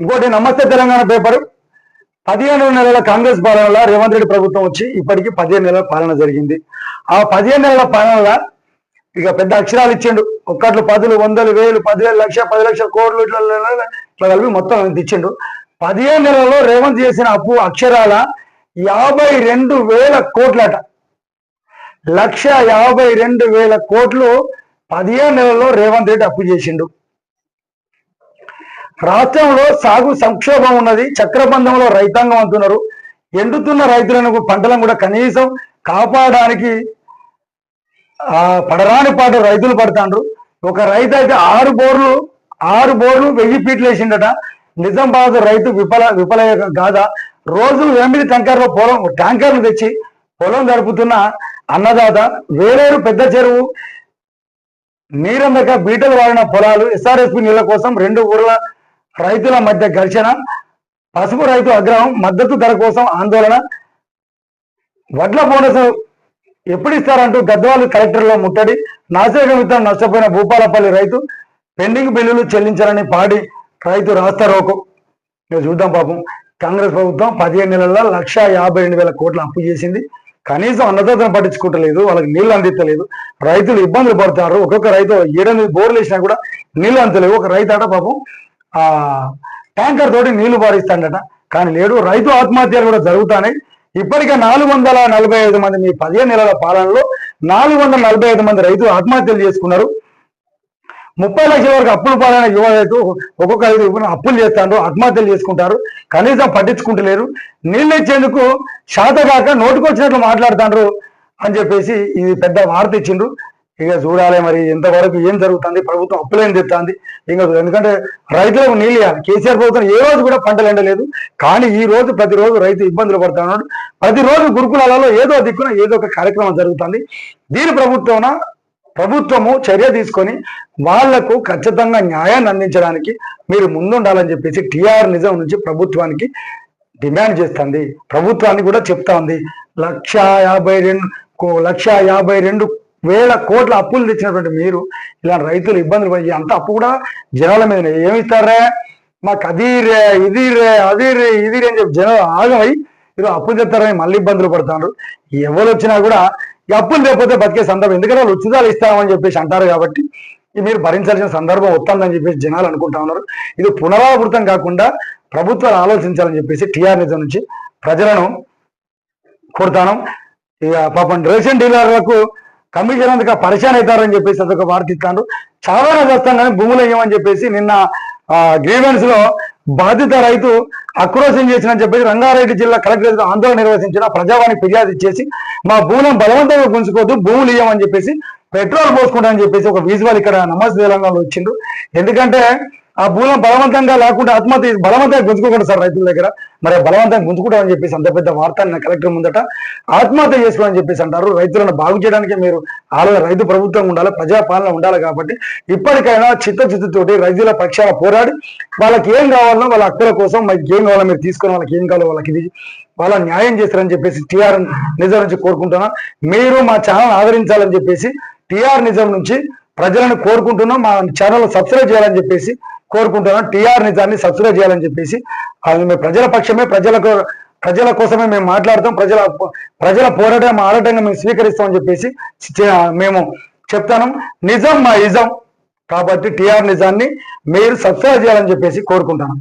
ఇంకోటి నమస్తే తెలంగాణ పేపర్. పదిహేను నెలల కాంగ్రెస్ పాలనలో రేవంత్ రెడ్డి ప్రభుత్వం వచ్చి ఇప్పటికి పదిహేను నెలల పాలన జరిగింది. ఆ పదిహేను నెలల పాలనలో ఇక పెద్ద అక్షరాలు ఇచ్చిండు. ఒక్కట్లు పదులు వందలు వేలు పదివేలు లక్ష పది లక్షల కోట్లు ఇట్లా ఇట్లా కలిపి మొత్తం ఇచ్చిండు. పదిహేను నెలల్లో రేవంత్ చేసిన అప్పు అక్షరాల యాభై రెండు వేల కోట్లట. లక్ష యాభై రెండు వేల కోట్లు పదిహేను నెలల్లో రేవంత్ రెడ్డి అప్పు చేసిండు. రాష్ట్రంలో సాగు సంక్షోభం ఉన్నది చక్రబంధంలో రైతాంగం అంటున్నారు. ఎండుతున్న రైతులను పంటలను కూడా కనీసం కాపాడడానికి పడరాని పాటు రైతులు పడతాండ్రు. ఒక రైతు అయితే ఆరు బోర్లు ఆరు బోర్లు వెయ్యి ఫీట్లు వేసిండట. నిజామాబాద్ రైతు విఫల విఫల గాథ రోజు ఎనిమిది ట్యాంకర్లో పొలం ట్యాంకర్లు తెచ్చి పొలం గడుపుతున్న అన్నదాత వేరేరు పెద్ద చెరువు నీరందక బీటలు వాడిన పొలాలు ఎస్ఆర్ఎస్పి నీళ్ళ కోసం రెండు ఊర్ల రైతుల మధ్య ఘర్షణ పసుపు రైతు ఆగ్రహం మద్దతు ధర కోసం ఆందోళన. వడ్ల బోనస్ ఎప్పుడు ఇస్తారంటూ గద్వాలు కలెక్టర్లో ముట్టడి. నాసిరకం విత్తనం నష్టపోయిన భూపాలపల్లి రైతు. పెండింగ్ బిల్లులు చెల్లించాలని పాడి రైతు రాస్తారోకు రోకో. చూద్దాం పాపం. కాంగ్రెస్ ప్రభుత్వం పదిహేను నెలల్లో లక్ష యాభై రెండు వేల కోట్లు అప్పు చేసింది. కనీసం అన్నదాతను పట్టించుకుంటలేదు వాళ్ళకి నీళ్ళు అందించలేదు రైతులు ఇబ్బందులు పడుతున్నారు ఒక్కొక్క రైతు ఏడెనిమిది బోర్లు వేసినా కూడా నీళ్ళు అందలేవు ఒక రైతు ఆట పాపం. ట్యాంకర్ తోటి నీళ్ళు పారిస్తాడట. కానీ లేడు రైతు ఆత్మహత్యలు కూడా జరుగుతున్నాయి. ఇప్పటికే నాలుగు వందల నలభై ఐదు మంది మీ పదిహేను నెలల పాలనలో నాలుగు వందల నలభై ఐదు మంది రైతులు ఆత్మహత్యలు చేసుకున్నారు. ముప్పై లక్షల వరకు అప్పులు పాలైన యువ రైతు ఒక్కొక్క రైతు అప్పులు చేస్తాడు ఆత్మహత్యలు చేసుకుంటారు. కనీసం పట్టించుకుంటలేరు. నీళ్ళు ఇచ్చేందుకు శాతగాక నోటుకొచ్చినట్లు మాట్లాడుతాండ్రు అని చెప్పేసి ఇది పెద్ద వార్త ఇచ్చిండ్రు. ఇక చూడాలి మరి ఎంతవరకు ఏం జరుగుతుంది? ప్రభుత్వం అప్పులేం తెస్తుంది ఇంకా ఎందుకంటే రైతులకు నీళ్ళు ఇవ్వాలి. కేసీఆర్ ప్రభుత్వం ఏ రోజు కూడా పంటలు ఎండలేదు. కానీ ఈ రోజు ప్రతిరోజు రైతు ఇబ్బందులు పడుతున్నాడు ప్రతిరోజు గురుకులాలలో ఏదో దిక్కున ఏదో ఒక కార్యక్రమం జరుగుతుంది. దీని ప్రభుత్వం ప్రభుత్వము చర్య తీసుకొని వాళ్ళకు ఖచ్చితంగా న్యాయాన్ని అందించడానికి మీరు ముందుండాలని చెప్పేసి టీఆర్ నిజం నుంచి ప్రభుత్వానికి డిమాండ్ చేస్తుంది. ప్రభుత్వాన్ని కూడా చెప్తా ఉంది. లక్ష యాభై రెండు కో- లక్ష యాభై రెండు వేల కోట్ల అప్పులు తెచ్చినటువంటి మీరు ఇలా రైతులు ఇబ్బందులు పడి అంత అప్పు కూడా జనాల మీద ఏమిస్తారే? మాకు అది రే ఇది రే అది రే ఇది రే అని చెప్పి జనాలు ఆగమై మీరు అప్పులు తెస్తారని మళ్ళీ ఇబ్బందులు పడుతున్నారు ఎవరు వచ్చినా కూడా ఈ అప్పులు లేకపోతే బతికే సందర్భం. ఎందుకంటే వాళ్ళు ఉచితాలు ఇస్తామని చెప్పేసి అంటారు కాబట్టి మీరు భరించాల్సిన సందర్భం వస్తుందని చెప్పేసి జనాలు అనుకుంటా ఉన్నారు. ఇది పునరావృతం కాకుండా ప్రభుత్వాలు ఆలోచించాలని చెప్పేసి టీఆర్ నేత నుంచి ప్రజలను కోరుతాను. ఇక పాపం రేషన్ డీలర్లకు కమిషన్ అందుకే పరిచయం అవుతారని చెప్పేసి అదొక వార్త ఇస్తాను చాలా వస్తాం కానీ భూములు వేయమని చెప్పేసి నిన్న గ్రీవెన్స్లో బాధిత రైతు ఆక్రోశం చేసిన చెప్పేసి రంగారెడ్డి జిల్లా కలెక్టర్ ఆందోళన నిర్వహించిన ప్రజావాణి ఫిర్యాదు ఇచ్చేసి మా భూములను బలవంతంగా గుంజుకోవద్దు భూములు ఇవ్వమని చెప్పేసి పెట్రోల్ పోసుకుంటామని చెప్పేసి ఒక విజువల్ ఇక్కడ నమస్తే తెలంగాణలో వచ్చిండు. ఎందుకంటే ఆ భూలం బలవంతంగా లేకుండా ఆత్మహత్య బలవంతంగా గుంజుకోకూడదు సార్ రైతుల దగ్గర. మరి బలవంతంగా గుంజుకుంటామని చెప్పేసి అంత పెద్ద వార్త కలెక్టర్ ముందట ఆత్మహత్య చేసుకోవాలని చెప్పేసి అంటారు. రైతులను బాగు చేయడానికి మీరు ఆలో రైతు ప్రభుత్వం ఉండాలి ప్రజాపాలన ఉండాలి కాబట్టి ఇప్పటికైనా చిత్తచిత్తుతోటి రైతుల పక్షాన పోరాడి వాళ్ళకి ఏం కావాలో వాళ్ళ హక్కుల కోసం మనకి ఏం కావాలో మీరు తీసుకొని వాళ్ళకి ఏం కావాలో వాళ్ళకి ఇది వాళ్ళ న్యాయం చేస్తారని చెప్పేసి టీఆర్ నిజం నుంచి కోరుకుంటున్నా. మీరు మా ఛానల్ ఆదరించాలని చెప్పేసి టీఆర్ నిజం నుంచి ప్రజలను కోరుకుంటున్నాం. మా ఛానల్ సబ్స్క్రైబ్ చేయాలని చెప్పేసి కోరుకుంటున్నాం. టీఆర్ నిజాన్ని సబ్స్క్రైబ్ చేయాలని చెప్పేసి అది మేము ప్రజల పక్షమే ప్రజలకు ప్రజల కోసమే మేము మాట్లాడతాం. ప్రజల ప్రజల పోరాటం ఆరాటంగా మేము స్వీకరిస్తామని చెప్పేసి మేము చెప్తాను. నిజం మా ఇజం. కాబట్టి టీఆర్ నిజాన్ని మీరు సబ్స్క్రైబ్ చేయాలని చెప్పేసి కోరుకుంటాను